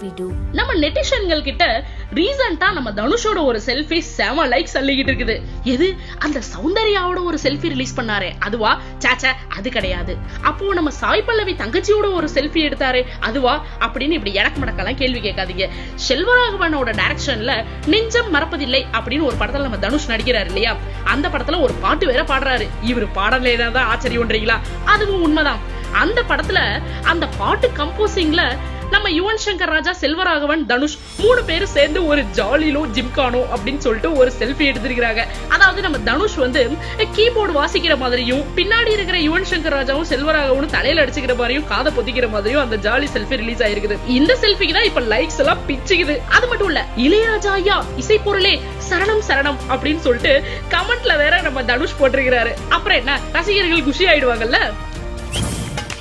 We do. நம்ம நெட்டிஷன்கள் கிட்ட ரீசெண்டா நம்ம தனுஷோட ஒரு செல்ஃபி செம லைக் அள்ளிக்கிட்டு இருக்குது. எது? அந்த சௌந்தர்யாவோட ஒரு செல்ஃபி ரிலீஸ் பண்ணாரே. அதுவா? சாச்சா அது கிடையாது. அப்போ நம்ம சாய் பல்லவி தங்கச்சியோட ஒரு செல்ஃபி எடுத்தாரே. அதுவா? அப்படின்னு இப்படி எனக்கு மடக்கெல்லாம் கேள்வி கேட்காதீங்க. செல்வராகவனோட டைரக்ஷன்ல நெஞ்சம் மறப்பதில்லை அப்படின்னு ஒரு படத்துல நம்ம தனுஷ் நடிக்கிறாரு இல்லையா? அந்த படத்துல ஒரு பாட்டு வேற பாடுறாரு. இவர் பாடலே தான் ஆச்சரியம்ன்றீங்களா அதுவும் உண்மைதான். அந்த படத்துல அந்த பாட்டு கம்போசிங்ல நம்ம யுவன் சங்கர் ராஜா செல்வராகவன் தனுஷ் மூணு பேரும் சேர்ந்து ஒரு ஜாலிலோ ஜிம்கானோ அப்படின்னு சொல்லிட்டு ஒரு செல்ஃபி எடுத்திருக்கிறாங்க. அதாவது நம்ம தனுஷ் வந்து கீபோர்டு வாசிக்கிற மாதிரியும் பின்னாடி இருக்கிற யுவன் சங்கர் ராஜாவும் செல்வராகவனும் தலையில அடிச்சுக்கிற மாதிரியும் காதை பொத்திக்கிற மாதிரியும் அந்த ஜாலி செல்ஃபி ரிலீஸ் ஆயிருக்குது. இந்த செல்ஃபிக்கு தான் இப்ப லைக்ஸ் எல்லாம் பிச்சுக்குது. அது மட்டும் இல்ல இளையராஜா ஐயா இசை பொருளே சரணம் சரணம் அப்படின்னு சொல்லிட்டு கமெண்ட்ல வேற நம்ம தனுஷ் போட்டிருக்கிறாரு. அப்புறம் என்ன? ரசிகர்கள் குஷி ஆயிடுவாங்கல்ல?